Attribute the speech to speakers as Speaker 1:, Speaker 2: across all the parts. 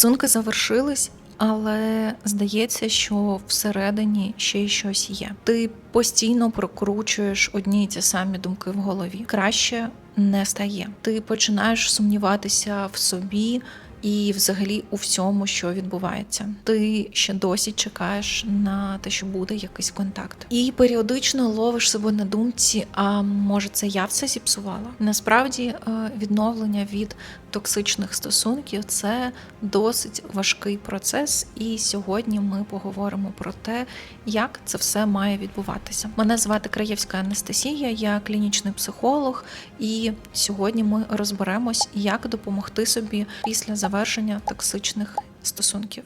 Speaker 1: Стосунки завершились. Але здається, що всередині ще й щось є. Ти постійно прокручуєш одні й ті самі думки в голові. Краще не стає. Ти починаєш сумніватися в собі. І, взагалі, у всьому, що відбувається, ти ще досі чекаєш на те, що буде якийсь контакт, і періодично ловиш себе на думці. А може, це я все зіпсувала? Насправді, е, відновлення від токсичних стосунків це досить важкий процес. І сьогодні ми поговоримо про те, як це все має відбуватися. Мене звати Краєвська Анастасія, я клінічний психолог, і сьогодні ми розберемось, як допомогти собі після завершення токсичних стосунків.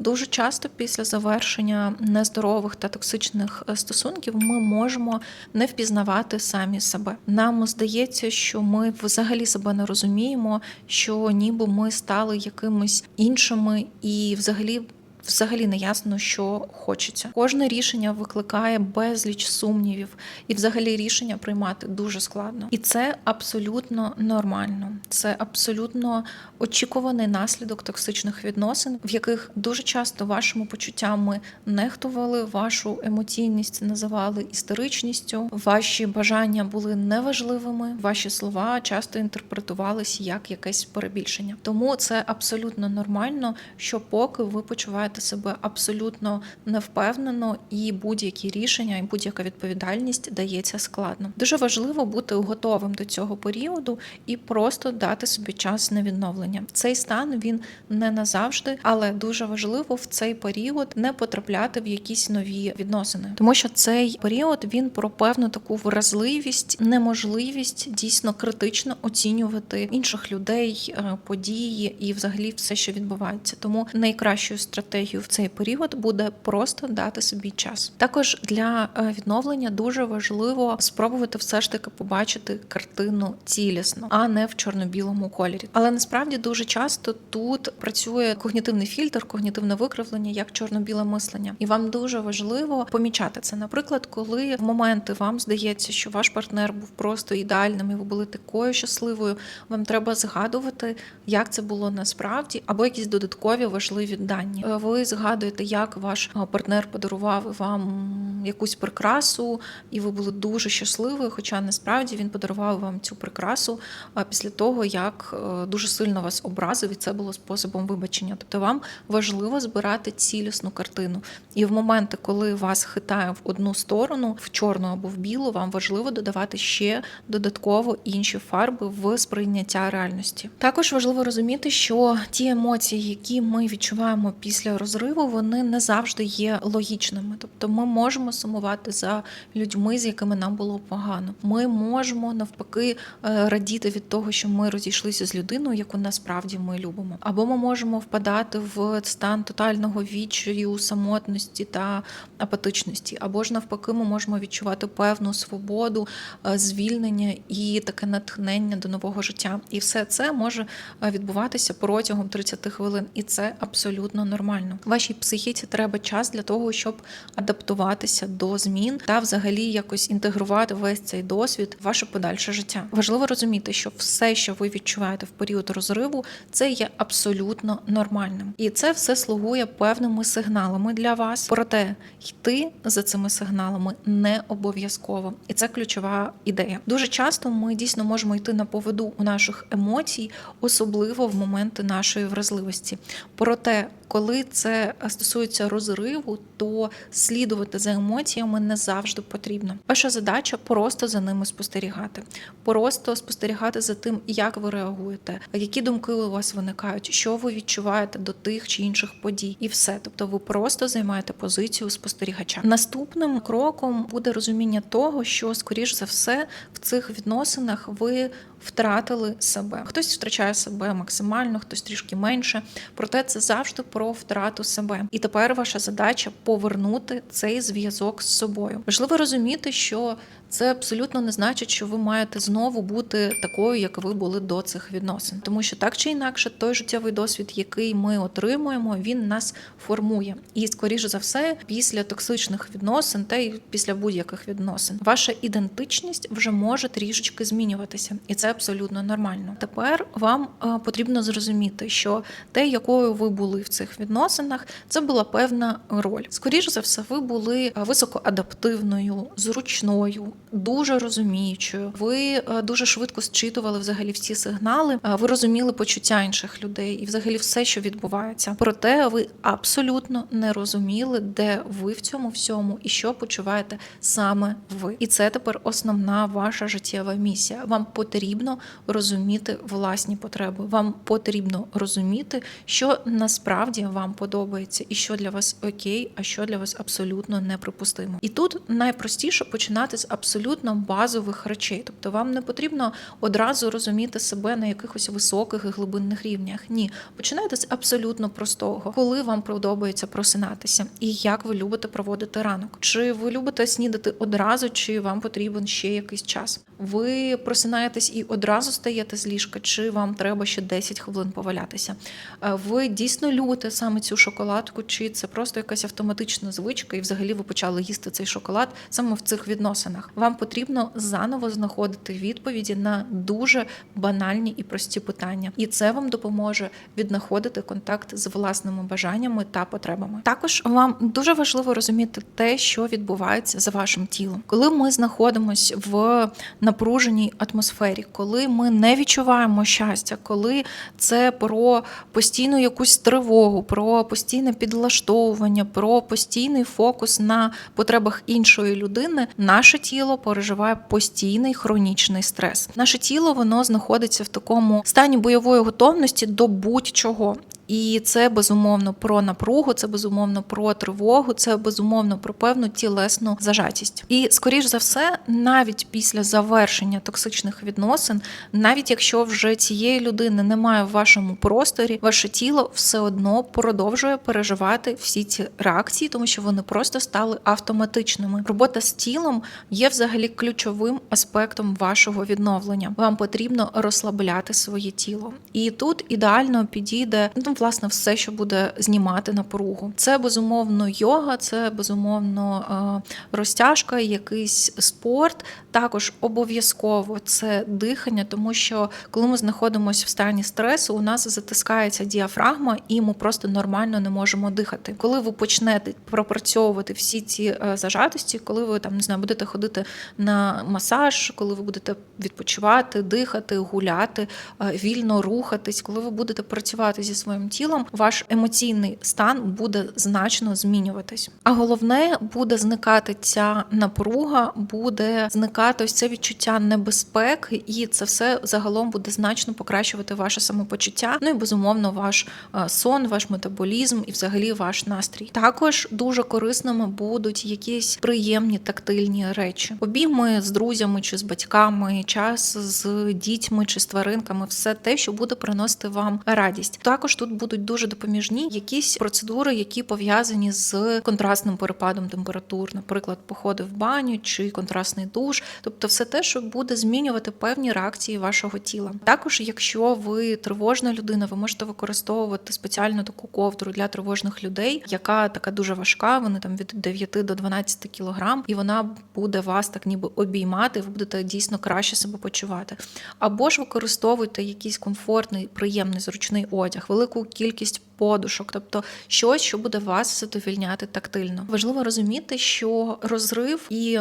Speaker 1: Дуже часто після завершення нездорових та токсичних е, стосунків ми можемо не впізнавати самі себе. Нам здається, що ми взагалі себе не розуміємо, що ніби ми стали якимись іншими і взагалі. Взагалі не ясно, що хочеться. Кожне рішення викликає безліч сумнівів, і взагалі рішення приймати дуже складно. І це абсолютно нормально. Це абсолютно очікуваний наслідок токсичних відносин, в яких дуже часто вашими почуттями нехтували, вашу емоційність називали істеричністю, ваші бажання були неважливими, ваші слова часто інтерпретувалися як якесь перебільшення. Тому це абсолютно нормально, що поки ви почуваєте себе абсолютно невпевнено, і будь-які рішення, і будь-яка відповідальність дається складно. Дуже важливо бути готовим до цього періоду і просто дати собі час на відновлення. Цей стан він не назавжди, але дуже важливо в цей період не потрапляти в якісь нові відносини, тому що цей період він про певну таку вразливість, неможливість дійсно критично оцінювати інших людей, е, події і, взагалі, все, що відбувається. Тому найкращою стратегією в цей період буде просто дати собі час. Також для е, відновлення дуже важливо спробувати все ж таки побачити картину цілісно, а не в чорно-білому кольорі. Але насправді дуже часто тут працює когнітивний фільтр, когнітивне викривлення, як чорно-біле мислення, і вам дуже важливо помічати це. Наприклад, коли в моменти вам здається, що ваш партнер був просто ідеальним, і ви були такою щасливою. Вам треба згадувати, як це було насправді, або якісь додаткові важливі дані. Е, Ви згадуєте, як ваш партнер подарував вам якусь прикрасу, і ви були дуже щасливі. Хоча насправді він подарував вам цю прикрасу після того, як е, дуже сильно вас образив, і це було способом вибачення. Тобто вам важливо збирати цілісну картину. І в моменти, коли вас хитає в одну сторону, в чорну або в білу, вам важливо додавати ще додатково інші фарби в сприйняття реальності. Також важливо розуміти, що ті емоції, які ми відчуваємо після розриву, вони не завжди є логічними. Тобто, ми можемо сумувати за людьми, з якими нам було погано. Ми можемо навпаки е, радіти від того, що ми розійшлися з людиною, яку насправді ми любимо, або ми можемо впадати в стан тотального відчаю, самотності та апатичності, або ж навпаки, ми можемо відчувати певну свободу, е, звільнення і таке натхнення до нового життя. І все це може е, відбуватися протягом 30 хвилин, і це абсолютно нормально. Вашій психіці треба час для того, щоб адаптуватися до змін та взагалі якось інтегрувати весь цей досвід в ваше подальше життя. Важливо розуміти, що все, що ви відчуваєте в період розриву, це є абсолютно нормальним, і це все слугує певними сигналами для вас. Проте йти за цими сигналами не обов'язково, і це ключова ідея. Дуже часто ми дійсно можемо йти на поводу у наших емоцій, особливо в моменти нашої вразливості. Проте коли це стосується розриву, то слідувати за емоціями не завжди потрібно. Ваша задача просто за ними спостерігати, просто спостерігати за тим, як ви реагуєте, які думки у вас виникають, що ви відчуваєте до тих чи інших подій, і все. Тобто, ви просто займаєте позицію спостерігача. Наступним кроком буде розуміння того, що скоріш за все в цих відносинах ви втратили себе. Хтось втрачає себе максимально, хтось трішки менше. Проте це завжди про втрату себе. І тепер ваша задача повернути цей зв'язок з собою. Важливо розуміти, що Це абсолютно не значить, що ви маєте знову бути такою, як ви були до цих відносин, тому що так чи інакше, той життєвий досвід, який ми отримуємо, він нас формує. І скоріше за все, після токсичних відносин, та й після будь-яких відносин, ваша ідентичність вже може трішечки змінюватися, і це абсолютно нормально. Тепер вам е, потрібно зрозуміти, що те, якою ви були в цих відносинах, це була певна роль. Скоріше за все, ви були е, високоадаптивною, зручною, дуже розуміючою. Ви е, дуже швидко зчитували взагалі всі сигнали. е, Ви розуміли почуття інших людей і взагалі все, що відбувається. Проте ви абсолютно не розуміли, де ви в цьому всьому і що почуваєте саме ви. І це тепер основна ваша життєва місія. Вам потрібно розуміти власні потреби. Вам потрібно розуміти, що насправді вам подобається, і що для вас окей, а що для вас абсолютно неприпустимо. І тут найпростіше починати з абсолютно базових речей. Тобто вам не потрібно одразу розуміти себе на якихось високих і глибинних рівнях. Ні, починайте з абсолютно простого, коли вам подобається просинатися, і як ви любите проводити ранок. Чи ви любите снідати одразу, чи вам потрібен ще якийсь час? Ви просинаєтесь і одразу стаєте з ліжка, чи вам треба ще 10 хвилин повалятися? Е, Ви дійсно любите саме цю шоколадку, чи це просто якась автоматична звичка, і взагалі ви почали їсти цей шоколад саме в цих відносинах? Вам потрібно заново знаходити відповіді на дуже банальні і прості питання, і це вам допоможе віднаходити контакт з власними бажаннями та потребами. Також вам дуже важливо розуміти те, що відбувається за вашим тілом, коли ми знаходимося в напруженій атмосфері, коли ми не відчуваємо щастя, коли це про постійну якусь тривогу, про постійне підлаштовування, про постійний фокус на потребах іншої людини, наше тіло переживає постійний хронічний стрес. Наше тіло воно знаходиться в такому стані бойової готовності до будь-чого. І це безумовно про напругу, це безумовно про тривогу, це безумовно про певну тілесну зажатість. І скоріш за все, навіть після завершення токсичних відносин, навіть якщо вже цієї людини немає в вашому просторі, ваше тіло все одно продовжує переживати всі ці реакції, тому що вони просто стали автоматичними. Робота з тілом є взагалі ключовим аспектом вашого відновлення. Вам потрібно розслабляти своє тіло, і тут ідеально підійде ну власне все, що буде знімати напругу. Це безумовно йога, це безумовно е, розтяжка, якийсь спорт. Також обов'язково це дихання, тому що коли ми знаходимося в стані стресу, у нас затискається діафрагма, і ми просто нормально не можемо дихати. Коли ви почнете пропрацьовувати всі ці е, зажатості, коли ви там не знаю, будете ходити на масаж, коли ви будете відпочивати, дихати, гуляти, е, вільно рухатись, коли ви будете працювати зі своїм тілом, ваш емоційний стан буде значно змінюватись. А головне буде зникати ця напруга, буде зникати ось це відчуття небезпеки, і це все загалом буде значно покращувати ваше самопочуття. Ну і безумовно, ваш е, сон, ваш метаболізм і взагалі ваш настрій. Також дуже корисними будуть якісь приємні тактильні речі, обійми з друзями чи з батьками, час з дітьми чи з тваринками, все те, що буде приносити вам радість. Також тут будуть дуже допоміжні якісь процедури, які пов'язані з контрастним перепадом температур, наприклад, походи в баню чи контрастний душ, тобто все те, що буде змінювати певні реакції вашого тіла. Також, якщо ви тривожна людина, ви можете використовувати спеціальну таку ковдру для тривожних людей, яка така дуже важка. Вони там від 9 до 12 кілограм, і вона буде вас так ніби обіймати. Ви будете дійсно краще себе почувати. Або ж використовуйте якийсь комфортний, приємний, зручний одяг, велику кількість подушок, тобто щось, що буде вас задовільняти тактильно. Важливо розуміти, що розрив і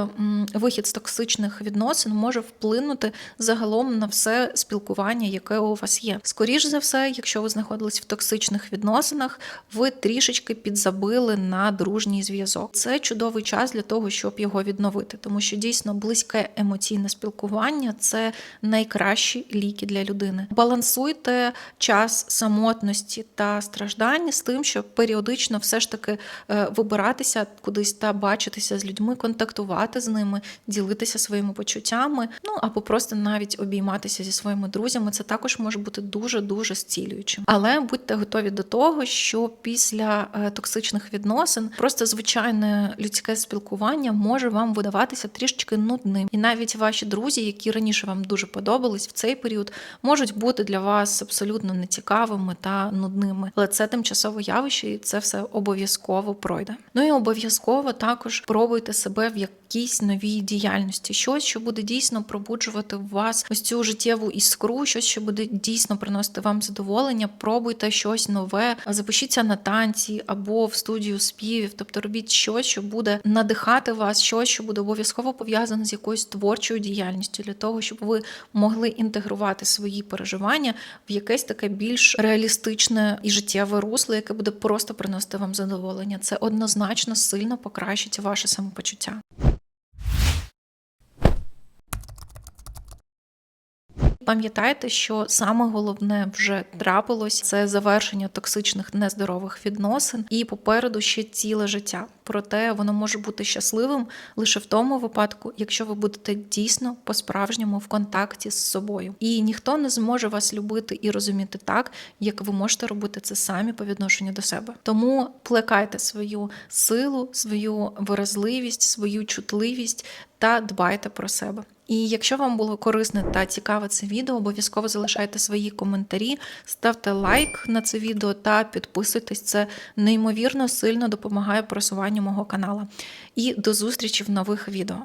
Speaker 1: вихід з токсичних відносин може вплинути загалом на все спілкування, яке у вас є. Скоріш за все, якщо ви знаходились в токсичних відносинах, ви трішечки підзабили на дружній зв'язок. Це чудовий час для того, щоб його відновити, тому що дійсно близьке емоційне спілкування це найкращі ліки для людини. Балансуйте час самотності та страждання страждань з тим, щоб періодично все ж таки е, вибиратися кудись та бачитися з людьми, контактувати з ними, ділитися своїми почуттями, ну або просто навіть обійматися зі своїми друзями. Це також може бути дуже дуже зцілюючим. Але будьте готові до того, що після е, токсичних відносин просто звичайне людське спілкування може вам видаватися трішечки нудним, і навіть ваші друзі, які раніше вам дуже подобались в цей період, можуть бути для вас абсолютно нецікавими та нудними. Але це тимчасове явище, і це все обов'язково пройде. Ну і обов'язково також пробуйте себе в якійсь новій діяльності, щось, що буде дійсно пробуджувати в вас ось цю життєву іскру, щось, що буде дійсно приносити вам задоволення. Пробуйте щось нове, запишіться на танці або в студію співів, тобто робіть щось, що буде надихати вас, щось, що буде обов'язково пов'язане з якоюсь творчою діяльністю, для того, щоб ви могли інтегрувати свої переживання в якесь таке більш реалістичне і життєве русло, яке буде просто приносити вам задоволення. Це однозначно сильно покращить ваше самопочуття. Пам'ятайте, що саме головне вже трапилось це завершення токсичних нездорових відносин, і попереду ще ціле життя. Проте воно може бути щасливим лише в тому випадку, якщо ви будете дійсно по-справжньому в контакті з собою. І ніхто не зможе вас любити і розуміти так, як ви можете робити це самі по відношенню до себе. Тому плекайте свою силу, свою виразливість, свою чутливість та дбайте про себе. І якщо вам було корисне та цікаве це відео, обов'язково залишайте свої коментарі, ставте лайк на це відео та підписуйтесь. Це неймовірно сильно допомагає просуванню мого канала. І до зустрічі в нових відео.